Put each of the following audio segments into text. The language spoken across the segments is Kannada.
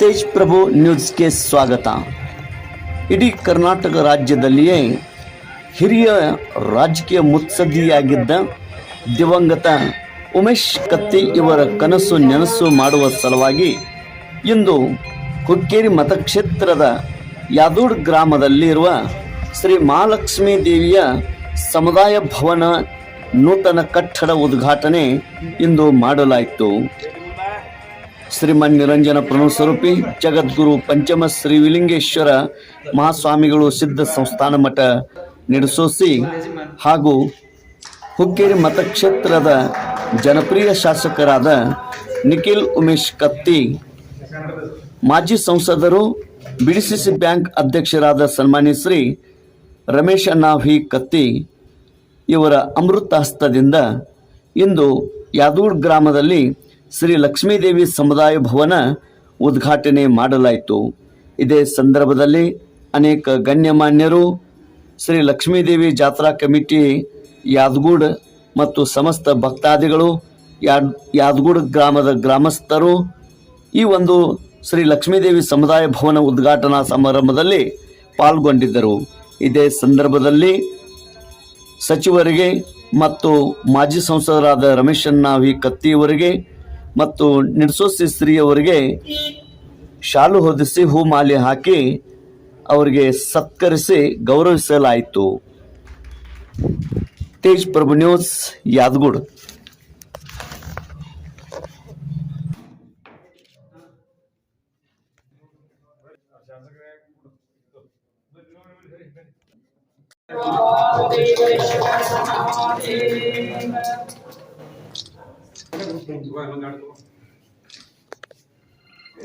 ತೇಜ್ ಪ್ರಭು ನ್ಯೂಸ್ಗೆ ಸ್ವಾಗತ. ಇಡೀ ಕರ್ನಾಟಕ ರಾಜ್ಯದಲ್ಲಿಯೇ ಹಿರಿಯ ರಾಜಕೀಯ ಮುತ್ಸದ್ದಿಯಾಗಿದ್ದ ದಿವಂಗತ ಉಮೇಶ್ ಕತ್ತಿ ಇವರ ಕನಸು ನೆನಸು ಮಾಡುವ ಸಲುವಾಗಿ ಇಂದು ಹುಕ್ಕೇರಿ ಮತಕ್ಷೇತ್ರದ ಯಾದೂಡ್ ಗ್ರಾಮದಲ್ಲಿರುವ ಶ್ರೀ ಮಹಾಲಕ್ಷ್ಮೀ ದೇವಿಯ ಸಮುದಾಯ ಭವನ ನೂತನ ಕಟ್ಟಡ ಉದ್ಘಾಟನೆ ಇಂದು ಮಾಡಲಾಯಿತು. ಶ್ರೀಮನ್ ನಿರಂಜನ ಪ್ರಣವಸ್ವರೂಪಿ ಜಗದ್ಗುರು ಪಂಚಮ ಶ್ರೀ ವಿಲಿಂಗೇಶ್ವರ ಮಹಾಸ್ವಾಮಿಗಳು ಸಿದ್ಧ ಸಂಸ್ಥಾನ ಮಠ ನಿಡಸೋಸಿ ಹಾಗೂ ಹುಕ್ಕೇರಿ ಮತಕ್ಷೇತ್ರದ ಜನಪ್ರಿಯ ಶಾಸಕರಾದ ನಿಖಿಲ್ ಉಮೇಶ್ ಕತ್ತಿ, ಮಾಜಿ ಸಂಸದರು, ಬಿಡಿಸಿಸಿ ಬ್ಯಾಂಕ್ ಅಧ್ಯಕ್ಷರಾದ ಸನ್ಮಾನ್ಯ ಶ್ರೀ ರಮೇಶ್ ನಾಭಿ ವಿ ಕತ್ತಿ ಇವರ ಅಮೃತ ಹಸ್ತದಿಂದ ಇಂದು ಯಾದೂಡ್ ಗ್ರಾಮದಲ್ಲಿ ಶ್ರೀ ಲಕ್ಷ್ಮೀದೇವಿ ಸಮುದಾಯ ಭವನ ಉದ್ಘಾಟನೆ ಮಾಡಲಾಯಿತು. ಇದೇ ಸಂದರ್ಭದಲ್ಲಿ ಅನೇಕ ಗಣ್ಯಮಾನ್ಯರು ಶ್ರೀ ಲಕ್ಷ್ಮೀದೇವಿ ಜಾತ್ರಾ ಕಮಿಟಿ, ಯಾದಗೂಡ್ ಮತ್ತು ಸಮಸ್ತ ಭಕ್ತಾದಿಗಳು ಯಾದ್ ಯಾದಗೂಡ್ ಗ್ರಾಮದ ಗ್ರಾಮಸ್ಥರು ಈ ಒಂದು ಶ್ರೀ ಲಕ್ಷ್ಮೀದೇವಿ ಸಮುದಾಯ ಭವನ ಉದ್ಘಾಟನಾ ಸಮಾರಂಭದಲ್ಲಿ ಪಾಲ್ಗೊಂಡಿದ್ದರು. ಇದೇ ಸಂದರ್ಭದಲ್ಲಿ ಸಚಿವರಿಗೆ ಮತ್ತು ಮಾಜಿ ಸಂಸದರಾದ ರಮೇಶಣ್ಣ ವಿ ಕತ್ತಿಯವರಿಗೆ ಮತ್ತು ನಿಡ್ಸೋಸಿ ಸ್ತ್ರೀಯವರಿಗೆ ಶಾಲು ಹೊದಿಸಿ ಹೂಮಾಲೆ ಹಾಕಿ ಅವರಿಗೆ ಸತ್ಕರಿಸಿ ಗೌರವಿಸಲಾಯಿತು ತೇಜ್ ಪ್ರಭು ನ್ಯೂಸ್ ಯಾದಗೂಡ್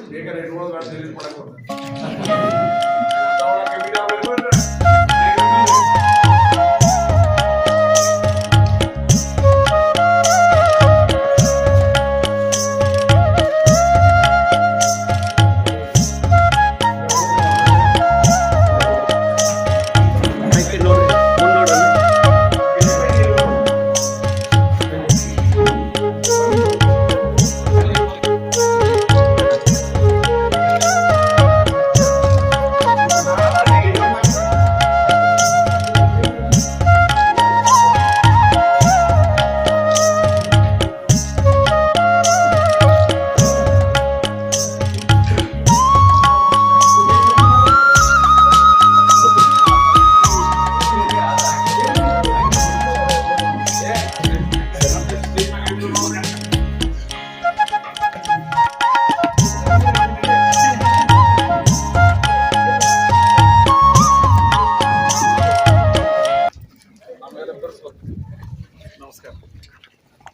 ಬೇಕಾದ್ರೆ ಇಟ್ಕೊಳ್ಳೋದು ಬೇಡ delete ಮಾಡಕ್ ಬರ್ತದೆ.